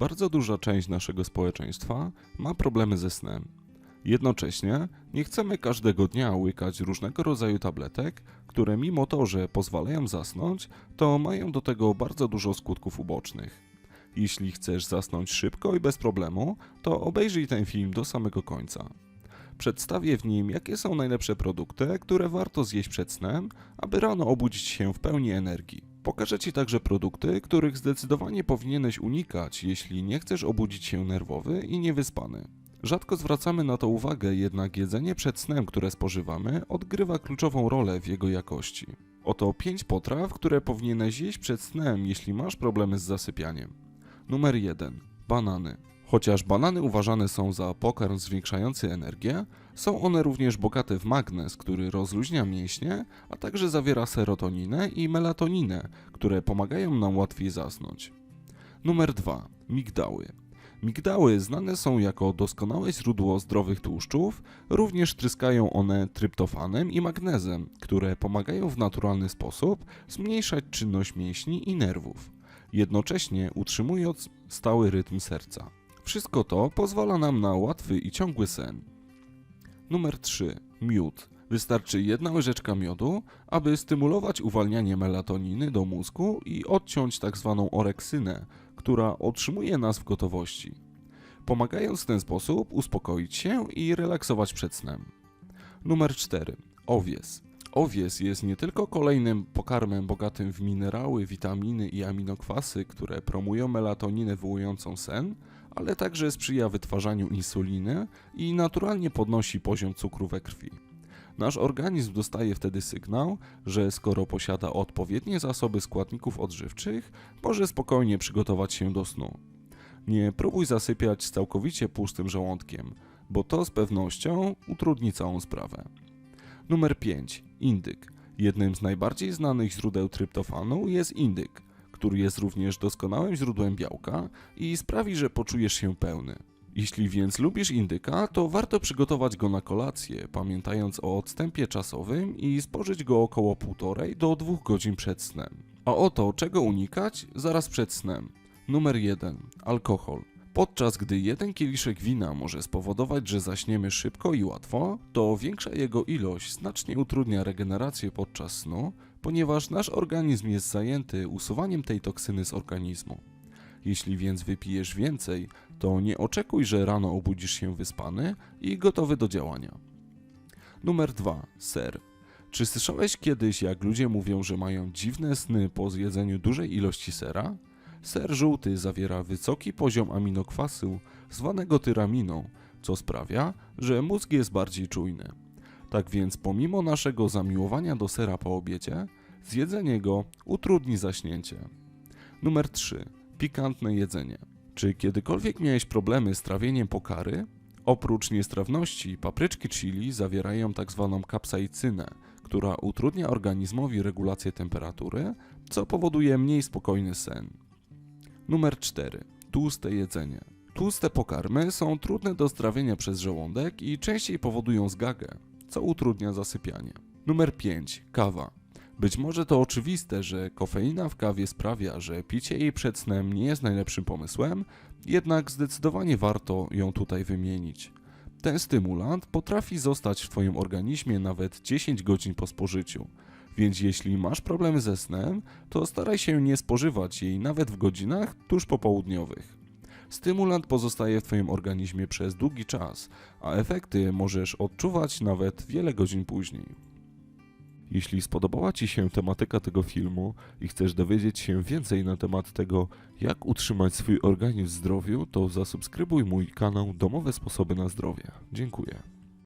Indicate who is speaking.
Speaker 1: Bardzo duża część naszego społeczeństwa ma problemy ze snem. Jednocześnie nie chcemy każdego dnia łykać różnego rodzaju tabletek, które mimo to, że pozwalają zasnąć, to mają do tego bardzo dużo skutków ubocznych. Jeśli chcesz zasnąć szybko i bez problemu, to obejrzyj ten film do samego końca. Przedstawię w nim, jakie są najlepsze produkty, które warto zjeść przed snem, aby rano obudzić się w pełni energii. Pokażę Ci także produkty, których zdecydowanie powinieneś unikać, jeśli nie chcesz obudzić się nerwowy i niewyspany. Rzadko zwracamy na to uwagę, jednak jedzenie przed snem, które spożywamy, odgrywa kluczową rolę w jego jakości. Oto 5 potraw, które powinieneś jeść przed snem, jeśli masz problemy z zasypianiem. Numer 1. Banany. Chociaż banany uważane są za pokarm zwiększający energię, są one również bogate w magnez, który rozluźnia mięśnie, a także zawiera serotoninę i melatoninę, które pomagają nam łatwiej zasnąć. Numer 2. Migdały. Migdały znane są jako doskonałe źródło zdrowych tłuszczów, również tryskają one tryptofanem i magnezem, które pomagają w naturalny sposób zmniejszać czynność mięśni i nerwów, jednocześnie utrzymując stały rytm serca. Wszystko to pozwala nam na łatwy i ciągły sen. Numer 3. Miód. Wystarczy jedna łyżeczka miodu, aby stymulować uwalnianie melatoniny do mózgu i odciąć tzw. oreksynę, która otrzymuje nas w gotowości. Pomagając w ten sposób uspokoić się i relaksować przed snem. Numer 4. Owies. Owies jest nie tylko kolejnym pokarmem bogatym w minerały, witaminy i aminokwasy, które promują melatoninę wywołującą sen, ale także sprzyja wytwarzaniu insuliny i naturalnie podnosi poziom cukru we krwi. Nasz organizm dostaje wtedy sygnał, że skoro posiada odpowiednie zasoby składników odżywczych, może spokojnie przygotować się do snu. Nie próbuj zasypiać z całkowicie pustym żołądkiem, bo to z pewnością utrudni całą sprawę. Numer 5. Indyk. Jednym z najbardziej znanych źródeł tryptofanu jest indyk, który jest również doskonałym źródłem białka i sprawi, że poczujesz się pełny. Jeśli więc lubisz indyka, to warto przygotować go na kolację, pamiętając o odstępie czasowym i spożyć go około 1,5 do 2 godzin przed snem. A oto czego unikać zaraz przed snem. Numer 1. Alkohol. Podczas gdy jeden kieliszek wina może spowodować, że zaśniemy szybko i łatwo, to większa jego ilość znacznie utrudnia regenerację podczas snu, ponieważ nasz organizm jest zajęty usuwaniem tej toksyny z organizmu. Jeśli więc wypijesz więcej, to nie oczekuj, że rano obudzisz się wyspany i gotowy do działania. Numer 2. Ser. Czy słyszałeś kiedyś, jak ludzie mówią, że mają dziwne sny po zjedzeniu dużej ilości sera? Ser żółty zawiera wysoki poziom aminokwasu zwanego tyraminą, co sprawia, że mózg jest bardziej czujny. Tak więc pomimo naszego zamiłowania do sera po obiedzie, zjedzenie go utrudni zaśnięcie. Numer 3. Pikantne jedzenie. Czy kiedykolwiek miałeś problemy z trawieniem pokary? Oprócz niestrawności, papryczki chili zawierają tzw. kapsaicynę, która utrudnia organizmowi regulację temperatury, co powoduje mniej spokojny sen. Numer 4. Tłuste jedzenie. Tłuste pokarmy są trudne do strawienia przez żołądek i częściej powodują zgagę, co utrudnia zasypianie. Numer 5. Kawa. Być może to oczywiste, że kofeina w kawie sprawia, że picie jej przed snem nie jest najlepszym pomysłem, jednak zdecydowanie warto ją tutaj wymienić. Ten stymulant potrafi zostać w Twoim organizmie nawet 10 godzin po spożyciu, więc jeśli masz problemy ze snem, to staraj się nie spożywać jej nawet w godzinach tuż popołudniowych. Stymulant pozostaje w Twoim organizmie przez długi czas, a efekty możesz odczuwać nawet wiele godzin później. Jeśli spodobała Ci się tematyka tego filmu i chcesz dowiedzieć się więcej na temat tego, jak utrzymać swój organizm w zdrowiu, to zasubskrybuj mój kanał Domowe Sposoby na Zdrowie. Dziękuję.